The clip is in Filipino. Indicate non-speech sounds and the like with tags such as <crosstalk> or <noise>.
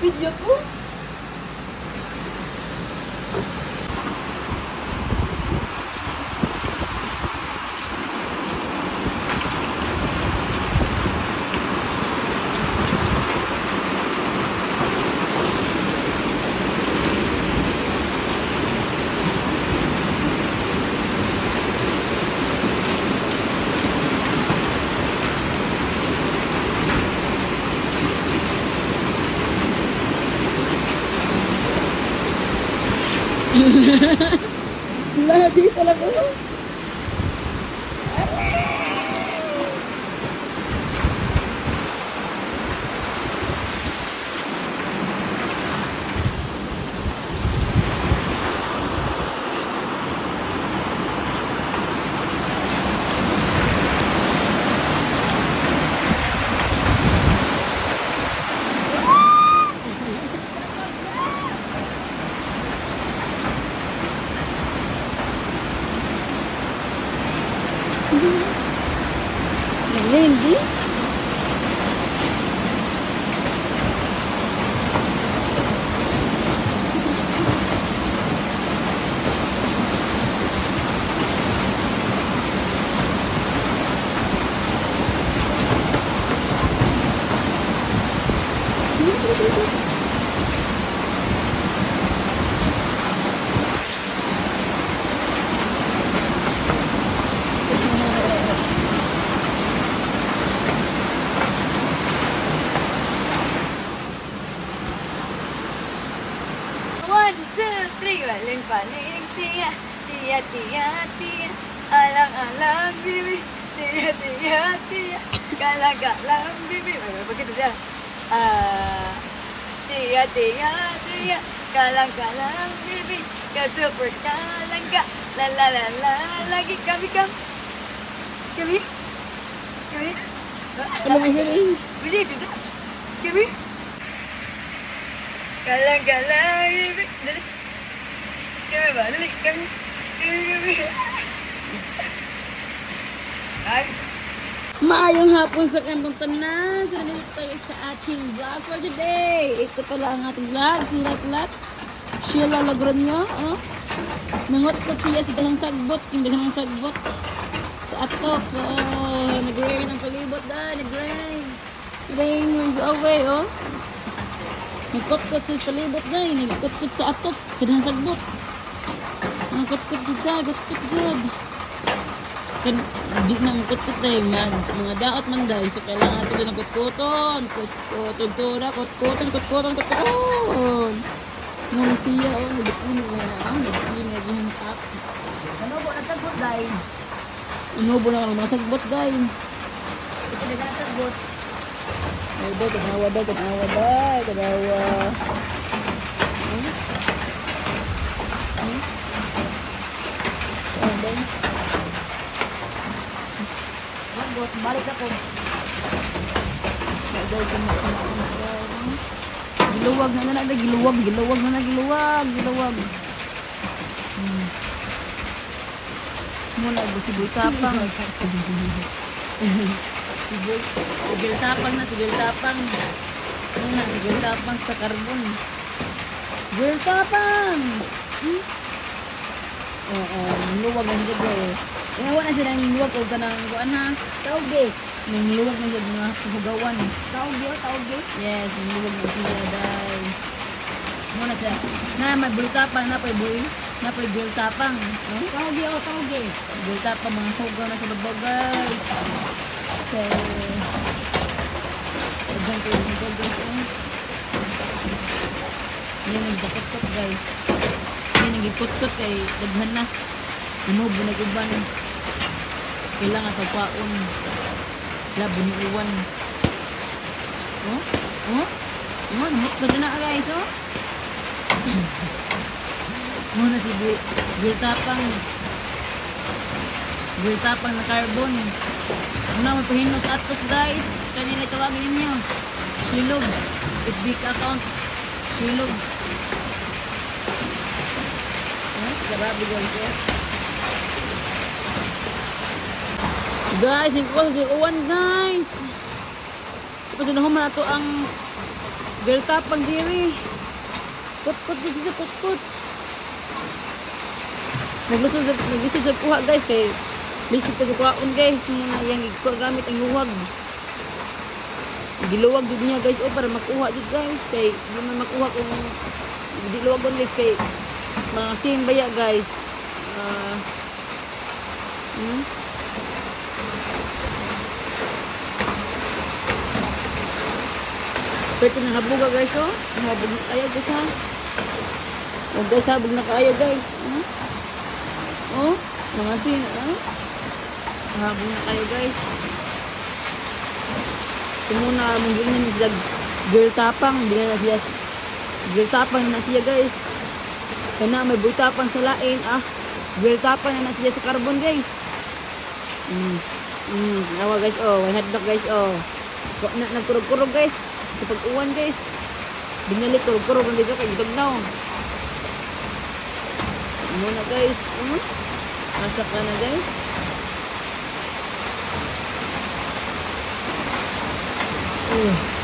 під Video ko. Labi వెళ్ళేయండి Thank you. balik tia tia tia tia alang-alang bibi. Tia tia tia, galang-galang bibi. Begitu dia. Ah, uh, tia tia tia, galang-galang bibi. Kau super galang gak la la la la lagi. Kami kami. Kami? Kami? Kami kami begitu kami? Galang-galang bibi. Kami ba? Dali. Kami. Kami kami. Ay. Maayong hapon sa kantong tanan. Sa nandito tayo sa ating vlog for today. Ito pala ang ating vlog. Si Lat-Lat. Sheila Lagronyo. Oh. Nangot-kot siya sa dalang sagbot. Yung dalang sagbot. Sa atok. Oh. Nag-rain ang palibot da. Nag-rain. Rain will go away. Oh. Nagkot-kot sa palibot da. Nagkot-kot sa atok. Sa dalang sagbot. Nagkot-kot siya. Kot-kot siya kan di nang kutkut tayo man. Mga daot man dahil so kailangan natin ng kutkuton kutkuton tura kutkuton kutkuton kutkuton muna siya oh. Nagkinig na yan ah. Nagkinig na yung tap Ano po natagot dahil? inubo na ka ng mga sagbot dahil Ito na natagot. ay daw kanawa daw kanawa daw kanawa Hmm? Hmm? Oh, dahil. Natagot. Balik ako. Daw Giluwag na na na giluwag, giluwag na na giluwag, giluwag. Hmm. Muna ba si Boy Tapang? si Boy, si Boy Tapang na, si Boy Tapang. Muna, si Boy Tapang sa karbon. Boy Tapang! Hmm? Oo, niluwag na siya Kaya wala sila niluwag o ganang kuan ha. Tauge. Niluwag na siya mga suhugawan. Tauge. Tauge. Yes, niluwag na siya dahil muna siya. Na may bultapang na pay boy. Na pay bultapang. No? Tauge. Oh, tauge. Bultapang mga hugaw na sa babaw guys. So, Pagdan ko yung hugaw guys. Oh. Yan nagbakot-kot guys. Yan nagipot-kot kay daghan na. Inubo na Kailangan tagpaon. Labo ni uwan. Oh? Oh? Oh, namot ba na guys, oh? <laughs> Muna si Bil Biltapang. Biltapang na carbon. Una, magpahin mo sa atot guys. Kanina tawagin ninyo. Shilogs. Big account. Shilogs. Grabe guys, Guys, yung ko sa uwan guys. Tapos na naman nato ang Girl tapang diri. Put-put din siya, put-put. Naglusod naglisod sa kuha guys kay pa sa kuhaon guys muna yang ikuha gamit ang luwag. Giluwag jud niya guys oh para makuha jud guys kay di man makuha kung di luwagon guys kay mga sin baya guys. Ah hmm? Pwede na habuga guys oh. Habog na kayo guys ha. Oh guys habog na kayo guys. Oh. Oh, mga sin oh. Habog na kayo guys. Ito muna mong ganyan sila girl tapang. Hindi na siya girl tapang na siya guys. Kana may boy tapang sa lain ah. Girl tapang na siya sa carbon guys. Mm. Mm, nawa guys oh, may hotdog guys oh. Na nagkurog-kurog guys. Sa pag-uwan guys. Binalik kurog-kurog ang dito kay Tugnaw. Muna guys. Hmm? Masak ka na guys. Uh.